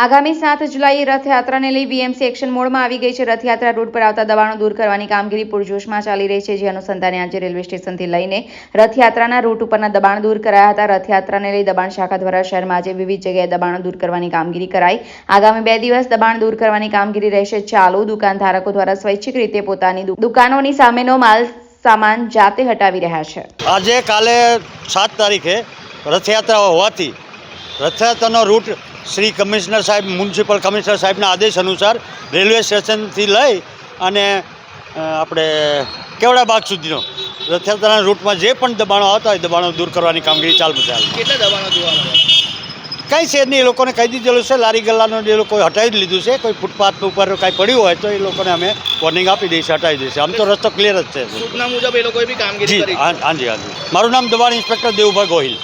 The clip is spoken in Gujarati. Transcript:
આગામી સાત જુલાઈએ રથયાત્રાને લઈ વીએમસી એક્શન મોડમાં આવી ગઈ છે. રથયાત્રા રૂટ પર આવતા દબાણો દૂર કરવાની કામગીરી પૂરજોશમાં ચાલી રહી છે. જે અનુસંધાને આજે રેલવે સ્ટેશનથી લઈને રથયાત્રાના રૂટ ઉપરના દબાણ દૂર કરાયા હતા. રથયાત્રાને લઈ દબાણ શાખા દ્વારા શહેરમાં આજે વિવિધ જગ્યાએ દબાણો દૂર કરવાની કામગીરી કરાઈ. આગામી બે દિવસ દબાણ દૂર કરવાની કામગીરી રહેશે ચાલુ. દુકાન ધારકો દ્વારા સ્વૈચ્છિક રીતે પોતાની દુકાનોની સામેનો માલ સામાન જાતે હટાવી રહ્યા છે. આજે કાલે સાત તારીખે રથયાત્રા હોવાથી રથયાત્રાનો રૂટ શ્રી કમિશનર સાહેબ મ્યુનિસિપલ કમિશનર સાહેબના આદેશ અનુસાર રેલવે સ્ટેશનથી લઈ અને આપણે કેવડા બાગ સુધીનો રથયાત્રાના રૂટમાં જે પણ દબાણો આવતા હોય દબાણો દૂર કરવાની કામગીરી ચાલુ છે કેટલા દબાણો કાંઈ છે નહીં એ લોકોને કહી દીધેલું છે લારી ગલ્લાનું એ લોકોએ હટાવી જ લીધું છે કોઈ ફૂટપાથ ઉપર કાંઈ પડ્યું હોય તો એ લોકોને અમે વોર્નિંગ આપી દઈશું હટાવી દઈશું આમ તો રસ્તો ક્લિયર જ છે. સૂચના મુજબ એ લોકોએ બી કામગીરી કરી હા હાજી હાજી મારું નામ દબાણ ઇન્સ્પેક્ટર દેવુભાઈ ગોહિલ.